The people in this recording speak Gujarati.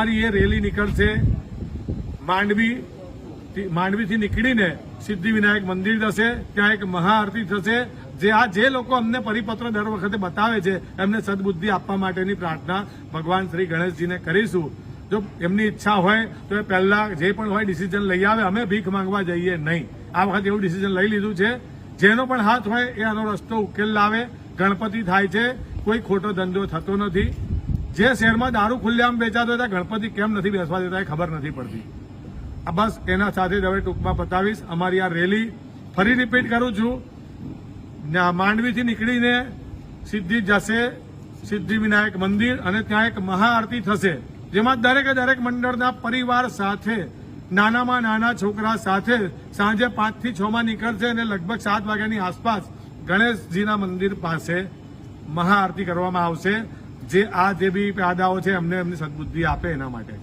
અમારી એ રેલી નીકળશે. માંડવી માંડવીથી નીકળીને સિદ્ધિવિનાયક મંદિર જશે ત્યાં એક મહાઆરતી થશે. જે આ જે લોકો અમને પરિપત્ર દર વખતે બતાવે છે, એમને સદબુદ્ધિ આપવા માટેની પ્રાર્થના ભગવાન શ્રી ગણેશજીને કરીશું. જો એમની ઈચ્છા હોય, તો એ પહેલા જે પણ હોય ડિસિઝન લઈ આવે. અમે ભીખ માંગવા જઈએ નહીં. આ વખતે એવું ડિસિઝન લઈ લીધું છે. જેનો પણ હાથ હોય, એ આનો રસ્તો ઉકેલ લાવે. ગણપતિ થાય છે. કોઈ ખોટો ધંધો થતો નથી. જે શહેરમાં દારૂ ખુલ્લેઆમ વેચાતો ત્યાં ગણપતિ કેમ નથી બેસવા દેતા એ ખબર નથી પડતી. આ બસ એના સાથે જ હવે ટૂંકમાં બતાવીશ અમારી આ રેલી ફરી રિપીટ કરું છું. માંડવીથી નીકળીને સિદ્ધિ જશે સિદ્ધિવિનાયક મંદિર અને ત્યાં એક મહાઆરતી થશે, જેમાં દરેકે દરેક મંડળના પરિવાર સાથે, નાનામાં નાના છોકરા સાથે સાંજે પાંચથી છ માં નીકળશે અને લગભગ સાત વાગ્યાની આસપાસ ગણેશજીના મંદિર પાસે મહાઆરતી કરવામાં આવશે. જે આ જે બી પ્યાદાઓ છે એમને એમની સદબુદ્ધિ આપે એના માટે.